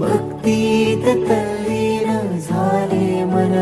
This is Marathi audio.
भक्तीत तल्लीन झाले मन